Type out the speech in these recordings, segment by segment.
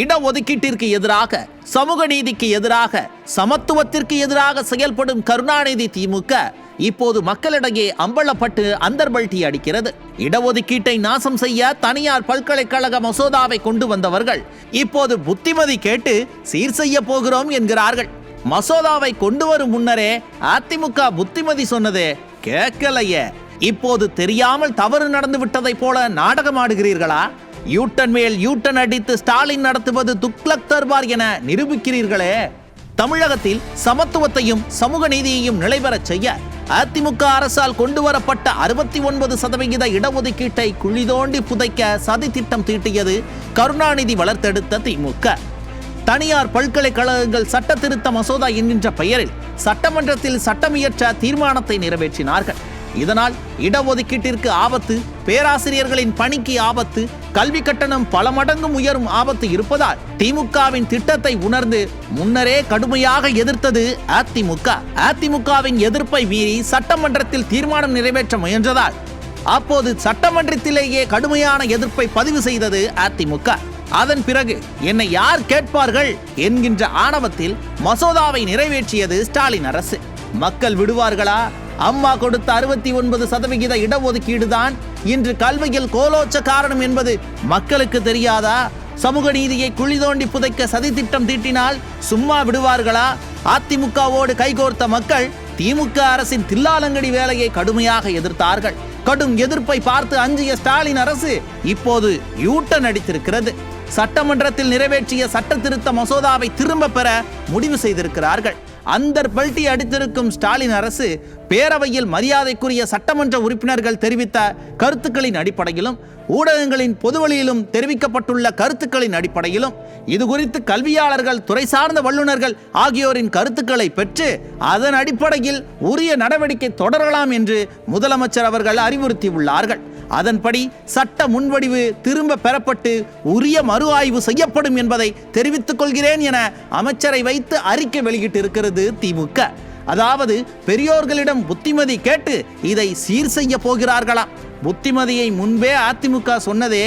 இடஒதுக்கீட்டிற்கு எதிராக சமூக நீதிக்கு எதிராக சமத்துவத்திற்கு எதிராக செயல்படும் கருணாநிதி திமுக இப்போது மக்களிடையே அம்பலப்பட்டு அந்தர்பல்டி அடிக்கிறது. இடஒதுக்கீட்டை நாசம் செய்ய தனியார் பல்கலைக்கழக மசோதாவை கொண்டு வந்தவர்கள் இப்போது புத்திமதி கேட்டு சீர் செய்ய போகிறோம் என்கிறார்கள். மசோதாவை கொண்டு வரும் முன்னரே அதிமுக புத்திமதி சொன்னதே கேட்கலையே. இப்போது தெரியாமல் தவறு நடந்து விட்டதைப் போல நாடகமாடுகிறீர்களா? யூட்டன் மேல் யூட்டன் அடித்து ஸ்டாலின் நடத்துவது துக்ளக் தர்பார் என நிரூபிக்கிறீர்களே. தமிழகத்தில் சமத்துவத்தையும் சமூக நீதியையும் நிலைபெறச் செய்ய அதிமுக அரசால் கொண்டு வரப்பட்ட அறுபத்தி ஒன்பது சதவிகித இடஒதுக்கீட்டை குழி தோண்டி புதைக்க சதி திட்டம் தீட்டியது கருணாநிதி வளர்த்தெடுத்த திமுக. தனியார் பல்கலைக்கழகங்கள் சட்ட திருத்த மசோதா என்கின்ற பெயரில் சட்டமன்றத்தில் சட்டமியற்ற தீர்மானத்தை நிறைவேற்றினார்கள். இதனால் இடஒதுக்கீட்டிற்கு ஆபத்து பேராசிரியர்களின் பணிக்கு ஆபத்து கல்வி கட்டணம் பல மடங்கும் உயரும் ஆபத்து இருப்பதால் திமுகவின் திட்டத்தை உணர்ந்து முன்னரே கடுமையாக எதிர்த்தது அதிமுக. அதிமுகவின் எதிர்ப்பை மீறி சட்டமன்றத்தில் தீர்மானம் நிறைவேற்ற முயன்றதால் அப்போது சட்டமன்றத்திலேயே கடுமையான எதிர்ப்பை பதிவு செய்தது அதிமுக. அதன் பிறகு என்னை யார் கேட்பார்கள் என்கின்ற ஆணவத்தில் மசோதாவை நிறைவேற்றியது ஸ்டாலின் அரசு. மக்கள் விடுவார்களா? அம்மா கொடுத்த அறுபத்தி ஒன்பது சதவிகித இடஒதுக்கீடு தான் இன்று கல்வியில் கோலோச்ச காரணம் என்பது மக்களுக்கு தெரியாதா? சமூக நீதியை குழி தோண்டி புதைக்க சதித்திட்டம் தீட்டினால் சும்மா விடுவார்களா? அதிமுகவோடு கைகோர்த்த மக்கள் திமுக அரசின் தில்லாலங்கடி வேலையை கடுமையாக எதிர்த்தார்கள். கடும் எதிர்ப்பை பார்த்து அஞ்சிய ஸ்டாலின் அரசு இப்போது யூட்டன் அடித்திருக்கிறது. சட்டமன்றத்தில் நிறைவேற்றிய சட்ட திருத்த மசோதாவை திரும்ப பெற முடிவு செய்திருக்கிறார்கள். அந்த பல்ட்டி அடித்திருக்கும் ஸ்டாலின் அரசு பேரவையில் மரியாதைக்குரிய சட்டமன்ற உறுப்பினர்கள் தெரிவித்த கருத்துக்களின் அடிப்படையிலும் ஊடகங்களின் பொதுவெளியிலும் தெரிவிக்கப்பட்டுள்ள கருத்துக்களின் அடிப்படையிலும் இது குறித்து கல்வியாளர்கள் துறை சார்ந்த வல்லுநர்கள் ஆகியோரின் கருத்துக்களை பெற்று அதன் அடிப்படையில் உரிய நடவடிக்கை தொடரலாம் என்று முதலமைச்சர் அவர்கள் அறிவுறுத்தியுள்ளார்கள். அதன்படி சட்ட முன்வடிவு திரும்ப பெறப்பட்டு உரிய மறு ஆய்வு செய்யப்படும் என்பதை தெரிவித்துக் கொள்கிறேன் என அமைச்சரை வைத்து அறிக்கை வெளியிட்டிருக்கிறது திமுக. அதாவது பெரியோர்களிடம் புத்திமதி கேட்டு இதை சீர் செய்ய போகிறார்களாம் புத்திமதியை முன்பே அதிமுக சொன்னதே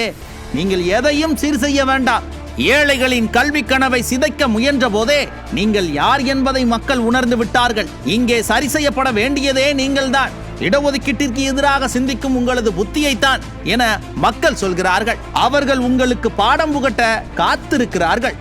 நீங்கள் எதையும் சீர் செய்ய வேண்டாம். ஏழைகளின் கல்வி கனவை சிதைக்க முயன்ற போதே நீங்கள் யார் என்பதை மக்கள் உணர்ந்து விட்டார்கள். இங்கே சரி செய்யப்பட வேண்டியதே நீங்கள்தான். இடஒதுக்கீட்டிற்கு எதிராக சிந்திக்கும் உங்களது புத்தியைத்தான் என மக்கள் சொல்கிறார்கள். அவர்கள் உங்களுக்கு பாடம் புகட்ட காத்திருக்கிறார்கள்.